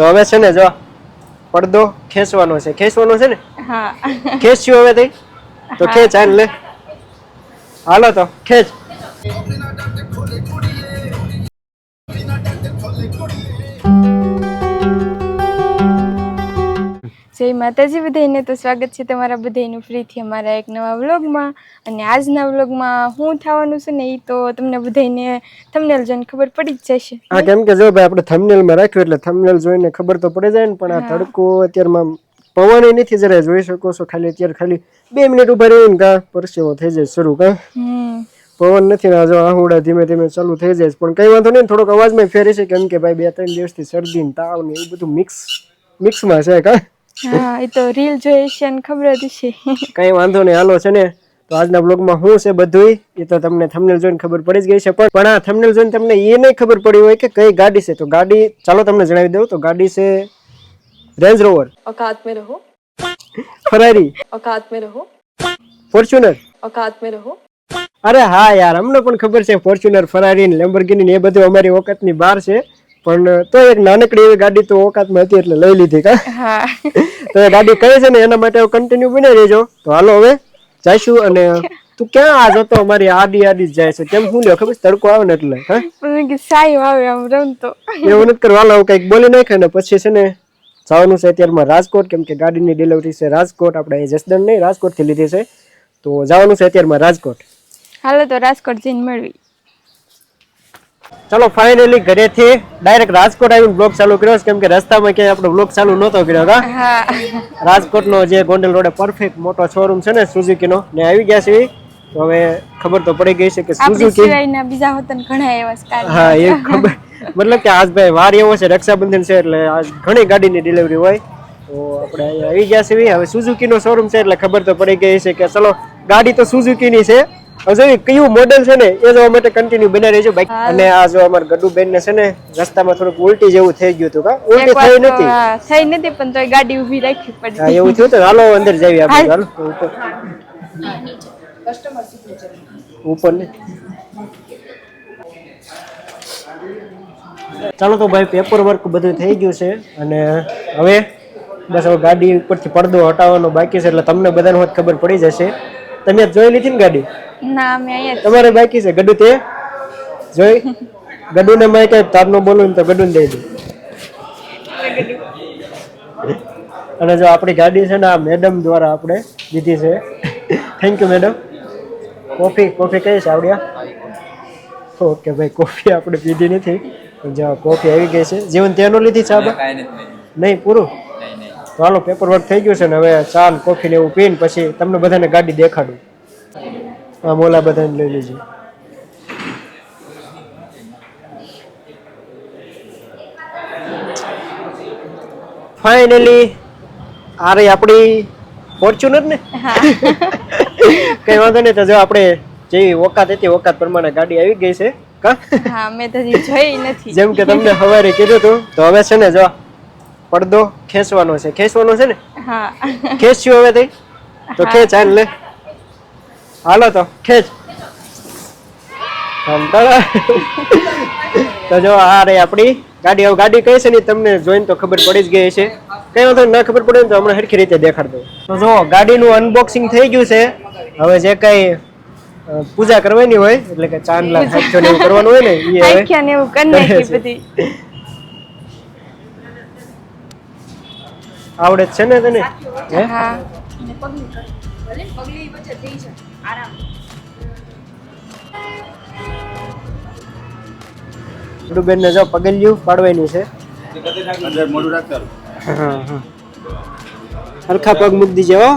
તો હવે છે ને જો પડદો ખેંચવાનો છે. ખેંચવાનો છે ને? હા. ખેંચ્યું હવે તઈ તો ખેંચ આને લે. હાલો તો ખેંચ. જય માતાજી બધાને તો સ્વાગત છે તમારા બધાનું ફરીથી અમારા એક નવા વ્લોગમાં. અને આજના વ્લોગમાં શું થવાનું છે ને એ તો તમને બધાને થંબનેલ જોઈને ખબર પડી જ જશે. હા કેમ કે જો ભાઈ આપણે થંબનેલમાં રાખ્યું એટલે થંબનેલ જોઈને ખબર તો પડી જાય ને પણ આ તડકો અત્યારમાં પવન નથી જરા જોઈ શકો છો. ખાલી અત્યારે ખાલી બે મિનિટ ઊભા રહીને કા પરસેવો થઈ જાય શરૂ કા. પવન નથી ને જો આહુડા ધીમે ધીમે ચાલુ થઈ જાય પણ કઈ વાંધો નહીં થોડોક અવાજમાં ફેરી છે કેમ કે ભાઈ બે ત્રણ દિવસથી શરદી ને તાવ ને એવું બધું મિક્સ મિક્સમાં છે કા. હા એ તો રીલ જોઈએ છે અને ખબર જ છે કઈ વાંધો નહીં હાલો છે ને તો આજના બ્લોગમાં શું છે બધું એ તો તમને થંબનેલ જોઈને ખબર પડી જ ગઈ છે પણ પણ આ થંબનેલ જોઈને તમને એ નહીં ખબર પડી હોય કે કઈ ગાડી છે તો ગાડી ચાલો તમને જણાવી દઉં તો ગાડી છે રેન્જ રોવર औकात में रहो ફરારી औकात में रहो ફોર્ચ્યુનર औकात में रहो અરે હા યાર અમને પણ ખબર છે ફોર્ચ્યુનર ફરારી ને લેમ્બોર્ગિની ને એ બધું અમારી ઓકાતની બહાર છે પણ તો એક નાનકડી એવી ગાડી તો ઓકાતમાં હતી એટલે લઈ લીધી કા? હા. તો એ ગાડી કઈ છે ને એના માટે કન્ટિન્યુ બની રહેજો. તો હાલો હવે જઈશું અને તું ક્યાં આ જતો? અમારી આડી આડી જ જાય છે. કેમ શું લ્યો? ખબર તડકો આવે ને એટલે હા? પણ કે સાયું આવે આમ રમતો. એવું નથી કરવા. હાલો કંઈક બોલી નાખે ને પછી છે ને જવાનું છે અત્યારમાં રાજકોટ. કેમ કે ગાડીની ડિલિવરી છે રાજકોટ. આપણે જસદણ નહીં રાજકોટથી લીધી છે. તો જવાનું છે અત્યારમાં રાજકોટ. હાલો તો રાજકોટ જઈને મળવી. ચલો ફાઇનલી ઘરેથી ડાયરેક્ટ રાજકોટ આવીને બ્લોગ ચાલુ કર્યો છે. કેમ કે રસ્તામાં ક્યાંય આપણો બ્લોગ ચાલુ નહોતો કર્યો હતો રાજકોટનો જે ગોંડલ રોડે પરફેક્ટ મોટો શોરૂમ છે ને સુઝુકીનો ને. આવી ગયા છે તો હવે ખબર તો પડી ગઈ છે કે સુઝુકી બીજા હોતન ઘણા એવા હા એ ખબર. મતલબ કે આજ ભાઈ વાર એવો છે રક્ષાબંધન છે એટલે આજ ઘણી ગાડીની ડિલિવરી હોય. તો આપણે આવી ગયા છે હવે સુઝુકીનો શોરૂમ છે એટલે ખબર તો પડી ગઈ છે કે ચલો ગાડી તો સુઝુકીની છે. હવે જો કયું મોડેલ છે ને એ જોવા માટે કન્ટિન્યુ બના રહેજો બાઈક અને આ જો અમાર ગડુ બેન ને છે ને રસ્તામાં થોડુંક ઉલટી જેવું થઈ ગયું હતું કા? ઉલટી થઈ નથી. થઈ નથી પણ તોય ગાડી ઊભી રાખવી પડી. હા એવું થયું તો હાલો અંદર જઈએ આપણે હાલો. ઉપર. ઉપર ને. ચાલો તો ભાઈ પેપર વર્ક બધું થઈ ગયું છે અને હવે બસ હવે ગાડી ઉપરથી પડદો હટાવવાનો બાકી છે એટલે તમને બધાને હોત ખબર પડી જશે. તમે જોઈ લીધી ને ગાડી? ના અમે અહીંયા તમારે બાકી છે ગડુ તે? જોઈ? ગડુને મેં કે તારનો બોલું ને તો ગડુને દઈ દઉં. અને જો આપણી ગાડી છે ને આ મેડમ દ્વારા આપણે લીધી છે. Thank you madam. Coffee coffee કઈ છે આવડ્યા? ઓકે ભાઈ કોફી આપણે પીધી નથી. પણ જો કોફી આવી ગઈ છે. જીવન તેનો લીધી છે આપણે નહીં પૂરું? તો હાલો પેપર વર્ક થઈ ગયું છે ને હવે ચા ને કોફી ને એવું પીને પછી તમને બધાને ગાડી દેખાડું. આ મોલા બધાને લઈ લેજો. ફાઇનલી આ રહી આપણી ફોર્ચ્યુનર ને? કઈ વાંધો નહીં તો જો આપણે જેવી ઓકાત હતી ઓકાત પ્રમાણે ગાડી આવી ગઈ છે. કા? હા મેં તો જોઈ નથી. જેમ કે તમને સવારે કીધું હતું તો હવે છે ને જો પડદો ખેંચવાનો છે. ખેંચવાનો છે ને? હા. ખેંચ્યું હવે તઈ તો ખેંચ હાલ લે. હાલો તો. ખેંચ. તો જો આ રે આપણી ગાડી. હવે ગાડી કઈ છે ને તમને જોઈને તો ખબર પડી જ ગઈ છે કઈ વાંધો ના ખબર પડે ને તો હમણાં હરખી રીતે દેખાડ દઉં. તો જો ગાડીનું અનબોક્સિંગ થઈ ગયું છે. હવે જે કઈ પૂજા કરવાની હોય એટલે કે ચાંદલા સાચો ને એવું કરવાનું હોય ને એ હવે આખ્યા ને એવું કરી નાખી બધી. આવડે જ છે ને તને? હે? હા. બેન ને જો પગલિયું પાડવાનું છે. અંદર મોઢું રાખતા હા હા. હરખા પગ મૂકી દીજે હો.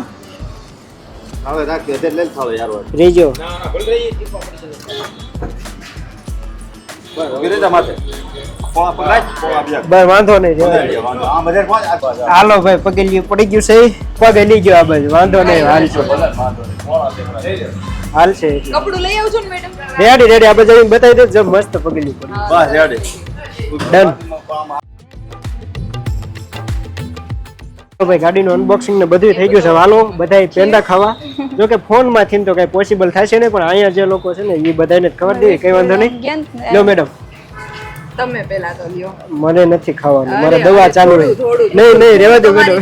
હવે રાખી એટલે લેલ થાવ યાર રેજો. ના ઊભી રહેતા માથે વાંધો નહીં. હાલો ભાઈ પગલિયું પડી ગયું છે. પગ હલી ગયો આ બાજુ. વાંધો નહીં હાલ છે. હાલ છે. કપડું લઈ આવજો ને મેડમ. Ready ready. આ બાજુ બતાવી દે જો મસ્ત પગલિયું પડી બસ રેડી. ડન તો ભાઈ ગાડીનું અનબોક્સિંગ ને બધું થઈ ગયું છે. હાલો બધાય પેંડા ખાવા. જો કે ફોનમાંથી તો કઈ પોસિબલ થશે ને પણ અહીંયા જે લોકો છે ને એ બધાને જ ખબર દેવી કઈ વાંધો નહીં. લો મેડમ તમે પેલા તો લ્યો. મને નથી ખાવાનું. મારે દવા ચાલુ રહી. નહીં નહીં રેવા દો મેડમ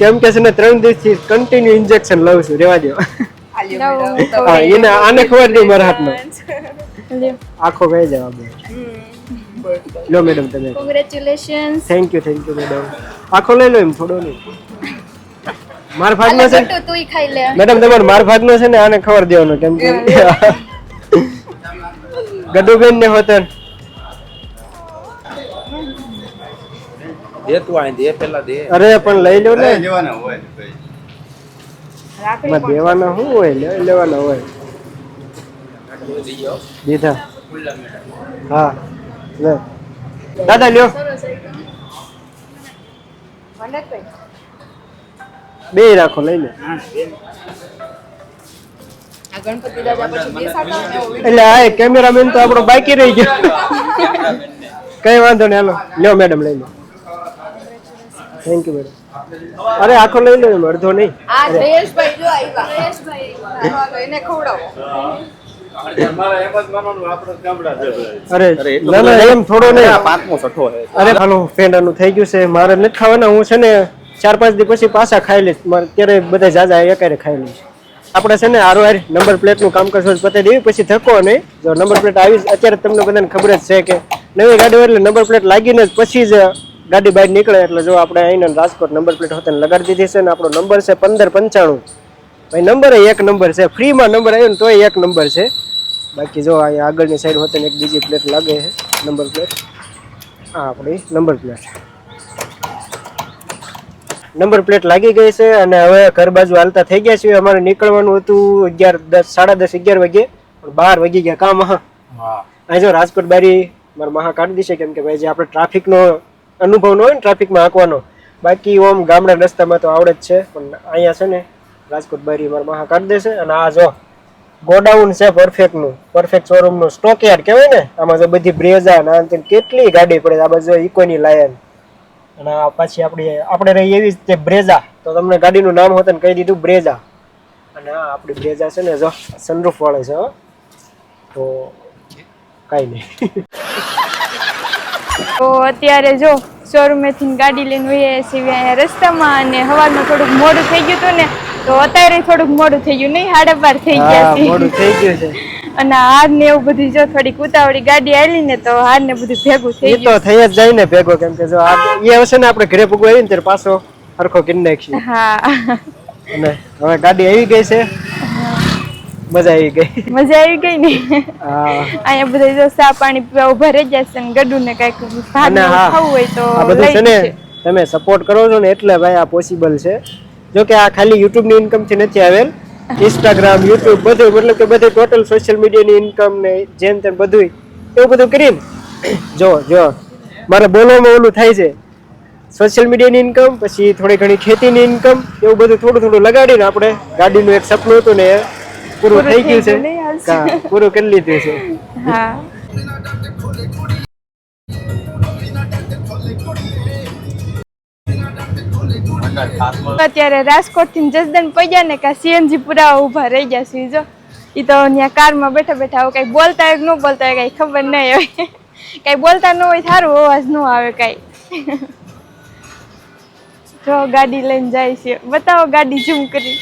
કેમ કે છે ને ત્રણ દિવસથી કન્ટિન્યુ ઇન્જેક્શન લઉં છું. રેવા દો. આ લ્યો મેડમ હા એને આને ખબર નહીં મારા હાથમાં. આખો કહી જવાબ લો મેડમ તમે. Congratulations thank you thank you madam આખો લઈ લો એમ થોડો નહીં. માર ભાગનો છે તુંય ખાઈ લે. મેડમ તમારો માર ભાગનો છે ને આને ખબર દેવાનો કેમ કે ગડુબેન ને હોતન દે તું આઈ દે પેલા દે. અરે પણ લઈ લો ને. લેવાના હોય ભાઈ. દેવાના શું હોય? લેવાના હોય. દીધા. હા. લે. દાદા, લ્યો. બે રાખો, લઈ લે. એટલે આ કેમેરામેન તો આપણો બાકી રહી ગયો. કઈ વાંધો નહીં, હાલો. લ્યો મેડમ લઈ લો. થેન્ક યુ મેડમ અરે, આખો લઈ લો અડધો નહીં. આ જયેશભાઈ જો આવ્યા. જયેશભાઈ એને ખવડાવો. અરે અરે ના ના એમ થોડો નહીં. પાંચમો છઠ્ઠો છે. અરે હાલો ફેંડાનું થઈ ગયું છે. મારે નથી ખાવાના. હું છે ને ચાર પાંચ દિવસ પછી પાછા ખાઈ લઈશ. મારે ત્યારે બધા જાજા એકારે ખાઈ લઈશ. આપણે છે ને આરવાર હાર નંબર પ્લેટનું કામકાજ કરશો. પતાવી દેવી પછી થકો નહીં. જો નંબર પ્લેટ આવી અત્યારે તમને બધાને ખબર જ છે કે નવી ગાડી હોય એટલે નંબર પ્લેટ લાગીને જ પછી જ ગાડી બહાર નીકળે. એટલે જો આપણે અહીંના રાજકોટ નંબર પ્લેટ હોતે લગાડી દીધી છે ને આપણો નંબર છે પંદર પંચાણું. ભાઈ નંબર એક નંબર છે. ફ્રીમાં નંબર આવ્યો ને તોય એક નંબર છે. બાકી જો અહીંયા આગળની સાઈડ હોતે ને એક બીજી પ્લેટ લાગે છે. નંબર પ્લેટ આ આપણી નંબર પ્લેટ નંબર પ્લેટ લાગી ગઈ છે અને હવે ઘર બાજુ હાલતા થઈ ગયા છીએ. અમારે નીકળવાનું હતું અગિયાર દસ સાડા દસ અગિયાર વાગે. પણ બાર વાગી ગયા કામ હા. અહીં જો રાજકોટ બારી મારા મહા કાઢી દેશે કેમ કે ભાઈ જે આપણે ટ્રાફિકનો અનુભવ ન હોય ને ટ્રાફિકમાં હાંકવાનો. બાકી ઓમ ગામડા રસ્તામાં તો આવડે જ છે પણ અહીંયા છે ને રાજકોટ બારી મારા મહા કાઢી દેશે. અને આ જો ગોડાઉન છે પરફેક્ટનું. પરફેક્ટ શોરૂમનું સ્ટોક યાર્ડ કહેવાય ને, આમાં જો બધી બ્રેઝા ને આ કેટલી ગાડી પડે આ બાજુ ઇકોની લાયન અને પાછી આપણી આપણે રહી એવી તે બ્રેઝા તો તમને ગાડીનું નામ હોત ને કહી દીધું બ્રેઝા અને આ આપણી બ્રેઝા છે ને, જો સનરૂફ વાળે છે. તો કાંઈ નહીં. તો અત્યારે જો શોરૂમેથી ગાડી લઈને હોઈએ સિવાય રસ્તામાં અને હવામાં થોડુંક મોડું થઈ ગયું હતું ને તો અત્યારે થોડુંક મોડું થઈ ગયું. નહીં સાડા બાર થઈ ગયા છે. મોડું થઈ ગયું છે. અને હાર ને એવું બધું જો થોડીક ઉતાવળી ગાડી આવી ને તો હાર ને બધું ભેગું થઈ ગયું તો થઈ જ જાય ને ભેગો કેમ કે જો આ એ હશે ને આપણે ઘરે પૂગવા આવીને ત્યારે પાછો હરખો કરી નાખીએ. હા. અને હવે ગાડી આવી ગઈ છે. મજા આવી ગઈ. મજા આવી ગઈ ને? અહીંયા બધા જો સા પાણી પીવા ઊભા રહી જશે ને ગડું ને કંઈક ભાગ ખાવું હોય તો આ બધું છે ને તમે સપોર્ટ કરો છો ને એટલે ભાઈ આ પોસિબલ છે. જો કે આ ખાલી યુટ્યુબની ઇન્કમ નથી આવેલ. ઇન્સ્ટાગ્રામ યુટ્યુબ બધું મતલબ કે બધું ટોટલ સોશિયલ મીડિયા ની ઇન્કમ ને જેમ તેમ બધું એવું બધું કરીને જો જો મારે બોલવામાં ઓલું થાય છે. સોશિયલ મીડિયાની ઇન્કમ પછી થોડી ઘણી ખેતીની ઇન્કમ એવું બધું થોડું થોડું લગાડીને આપણે ગાડીનું એક સપનું હતું ને પૂરું થઈ ગયું છે. પૂરું કરી લીધું છે. હા. અત્યારે રાજકોટથી જસદન પડ્યા ને કે સીએનજી પુરાવા ઊભા રહી ગયા છે જો. એ તો ત્યાં કારમાં બેઠા બેઠા હોય કઈ બોલતા હોય ન બોલતા હોય કઈ ખબર નહીં હોય. કઈ બોલતા ન હોય સારું અવાજ ન આવે કઈ. જો ગાડી લઈને જાય છે. બતાવો ગાડી ઝૂમ કરી.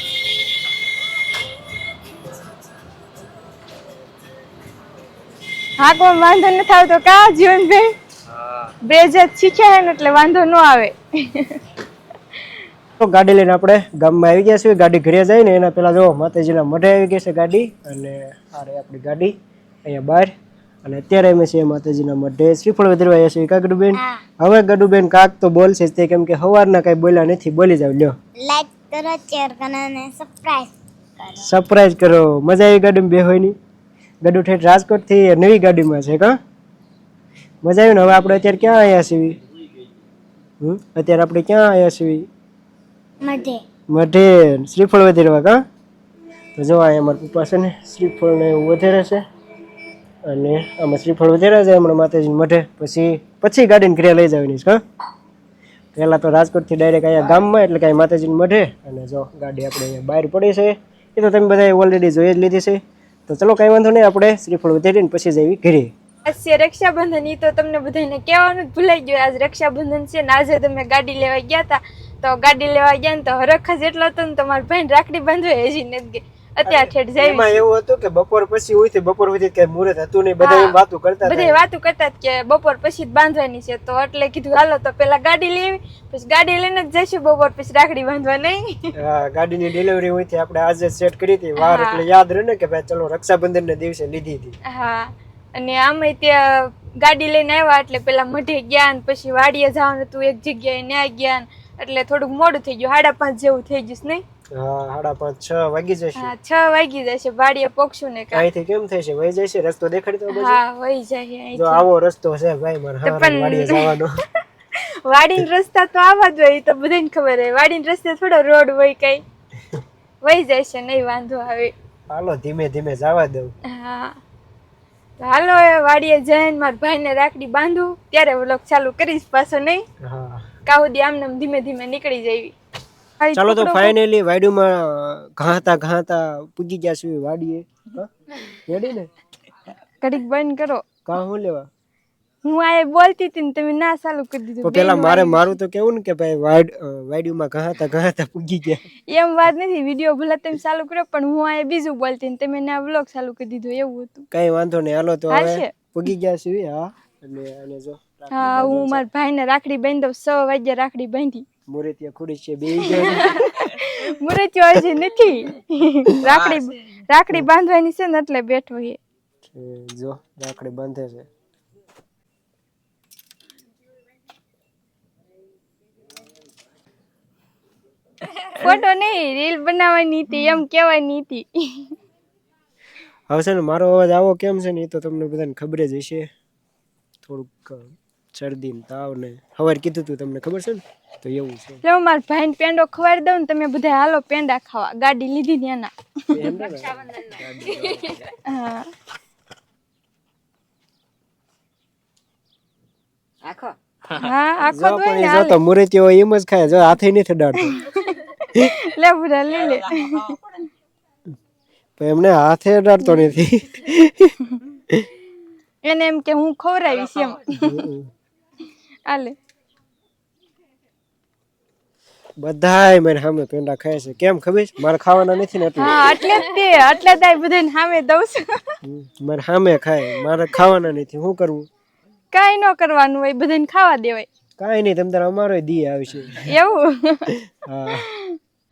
હા કોઈ વાંધો નથી આવતો કા જીવનભાઈ? બ્રેજ શીખ્યા હે ને એટલે વાંધો ન આવે. તો ગાડી લઈને આપણે ગામમાં આવી ગયા છીએ. ગાડી ઘરે જાય ને એના પહેલાં જો માતાજીના મઢે આવી ગઈ છે ગાડી અને આ રહી આપણી ગાડી અહીંયા બહાર. અને અત્યારે અમે છીએ માતાજીના મઢે. શ્રીફળ વધરવા આવ્યા છીએ કા ગડુબેન? હવે ગડુબેન કાક તો બોલશે તે કેમ કે સવારના કાંઈ બોલ્યા નથી. બોલી જાવ લ્યો. લાઈક કરો શેર કરો અને સરપ્રાઈઝ કરો. સરપ્રાઈઝ કરો. મજા આવી ગાડીમાં બે હોયની ગડુ ઠેઠ રાજકોટથી નવી ગાડીમાં છે કા? મજા આવી ને? હવે આપણે અત્યારે ક્યાં આવ્યા છીએ? અત્યારે આપણે ક્યાં આવ્યા છીએ? મઢે. શ્રીફળ વધેરવા કા? તો જો અહીંયા મારા પપ્પા છે ને શ્રીફળ ને એવું વધેરે છે. અને આમાં શ્રીફળ વધેરા છે હમણાં માતાજી મઢે. પછી પછી ગાડીને ઘરે લઈ જવાની છે કા? પહેલાં તો રાજકોટથી ડાયરેક્ટ અહીંયા ગામમાં એટલે કાંઈ માતાજીને મઢે. અને જો ગાડી આપણે અહીંયા બહાર પડી છે. એ તો તમે બધા ઓલરેડી જોઈ જ લીધી છે. તો ચલો કાંઈ વાંધો નહીં આપણે શ્રીફળ વધેરીને પછી જઈએ ઘરે. છે રક્ષાબંધન એ તો તમને બધાને કહેવાનું જ ભૂલાઈ ગયું. આજ રક્ષાબંધન છે ને આજે તમે ગાડી લેવા ગયા હતા. તો ગાડી લેવા ગયા ને તો હરખ જ એટલો હતો ને તમારી ભાઈ રાખડી બાંધવા હજી નથી ગઈ. અત્યારે ઠેઠ એમાં એવું હતું કે બપોર પછી હોય છે બપોર સુધી કઈ મુહૂર્ત હતું નહીં બધા એમ વાતો કરતા બધે વાતો કરતા કે બપોર પછી જ બાંધવાની છે. તો એટલે કીધું હાલો તો પેલા ગાડી લેવી પછી ગાડી લઈને જ જઈશું બપોર પછી રાખડી બાંધવા નહીં. હા, ગાડીની ડિલિવરી હોયથી આપણે આજે સેટ કરી હતી વાર એટલે યાદ રહે ને કે ભાઈ ચલો રક્ષાબંધન ના દિવસે લીધી હતી. હા અને આમે ત્યાં ગાડી લઈને આવ્યા એટલે પેલા મઢે ગયા ને પછી વાડીએ જવાનું હતું એક જગ્યાએ ન્યાય ગયા ને એટલે થોડુંક મોડું થઈ ગયું. સાડા પાંચ જેવું થઈ ગયું નહીં? હા સાડા પાંચ છ વાગી જશે. હા છ વાગી જશે. વાડીએ પોકશું ને. અહીંથી કેમ થશે વહી જશે? રસ્તો દેખાડતો હા વહી જાય જો આવો રસ્તો છે ભાઈ મારે હા વાડીએ જવાનો. વાડીના રસ્તા તો આવા જ હોય તો બધાને ખબર હોય. વાડીના રસ્તે થોડો રોડ હોય કઈ. વહી જાય છે નહીં વાંધો આવે. હાલો ધીમે ધીમે જવા દઉં. હા. હાલો વાડીએ જઈને મારા ભાઈને રાખડી બાંધું. ત્યારે વ્લોગ ચાલુ કરીશ પાછો નહીં? હા. કાહુદી આમ નમ ધીમે ધીમે નીકળી જવી ચાલો તો ફાઇનલી વાડીમાં ઘાતા ઘાતા પૂગી ગયા છે વાડીએ. રેડી ને? કડીક બંધ કરો. કા હું લેવા? હું આ બોલતી હતી ને તમે ના ચાલુ કરી દીધું પેલા મારે મારું તો કેવું ને કે ભાઈ વાડ વાડીમાં ઘાતા ઘાતા પૂગી ગયા. એમ વાત નથી વીડિયો ભલે તમે ચાલુ કર્યો પણ હું આ બીજું બોલતી ને તમે ના વ્લોગ ચાલુ કરી દીધું એવું હતું. કઈ વાંધો નહીં હાલો તો હવે પૂગી ગયા છીએ હા અને અને જો. હા હું મારા ભાઈને રાખડી બાંધી દઉં સો વાગ્યે રાખડી બાંધી. મોરે ત્યાં ખુડી છે બે મોરે મુરત્યો હજી નથી. રાખડી રાખડી બાંધવાની છે ને એટલે બેઠો છે. જો રાખડી બાંધે છે. ફોટો નહીં રીલ બનાવવાની હતી એમ કહેવાની હતી. હવે છે ને મારો અવાજ આવો કેમ છે ને એ તો તમને બધાને ખબર જ હશે. થોડુંક શરદી ને તાવ ને. હવાર કીધું તું તમને ખબર છે ને? તો એવું છે. એટલે હું મારા ભાઈને પેંડો ખવાડી દઉં ને તમે બધા હાલો પેંડા ખાવા. ગાડી લીધી ને? હા હા આખો જો તો હોય પણ જો તો મુરતીઓ એમ જ ખાય. જો હાથે નથી અડાડતો લે બુરા લે લે. પણ એમને હાથે અડાડતો નથી. એને એમ કે હું ખવડાવીશ એમ. આલે. બધાય મને સામે પેંડા ખાય છે. કેમ ખબર છે? મારે ખાવાના નથી ને એટલે. હા એટલે જ તે એટલે દાય બધાને સામે દઉં છું. મારે સામે ખાય. મારે ખાવાના નથી. શું કરવું કાઈ ન કરવાનું હોય બધાને ખાવા દેવાય. કાઈ નહીં તમ તારે અમારો દી આવશે એવું? હા.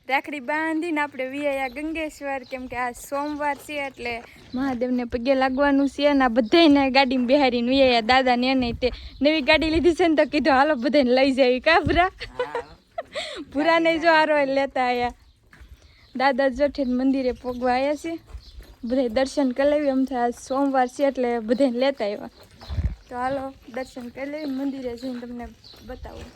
રાખડી બાંધીને આપણે વિયા ગંગેશ્વર કેમ કે આ સોમવાર છે એટલે મહાદેવને પગે લાગવાનું છે અને આ બધાને ગાડીમાં બિહારીને વિયા દાદાને એને તે નવી ગાડી લીધી છે ને તો કીધું હાલો બધાને લઈ જાય કા ભૂરા? ભૂરાને જો આરો લેતા આવ્યા દાદા જોઠે મંદિરે પોગવા આવ્યા છે. બધા દર્શન કરી લેવી. આમ થાય સોમવાર છે એટલે બધાને લેતા આવ્યા તો હાલો દર્શન કરી લેવી મંદિરે જઈને તમને બતાવું.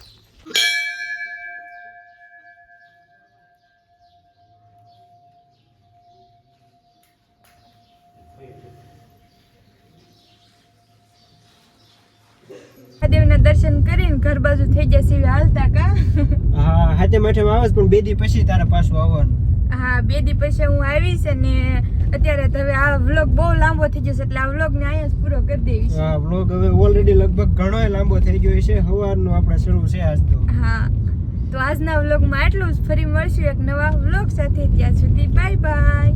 દર્શન કરીને ઘર બાજુ થઈ ગયા છે હાલતા કા? હા હાથે માથે આવે પણ બે દી પછી તારે પાછું આવવાનું. હા બે દી પછી હું આવીશ અને અત્યારે તો હવે આ વ્લોગ બહુ લાંબો થઈ જશે એટલે આ વ્લોગ ને અહીંયા જ પૂરો કરી દેવીશ હા વ્લોગ હવે ઓલરેડી લગભગ ઘણો લાંબો થઈ ગયો છે સવારનો આપણે શરૂ છે આજ તો. હા તો આજના વ્લોગમાં એટલું જ. ફરી મળશું એક નવા વ્લોગ સાથે. ત્યાં સુધી બાય બાય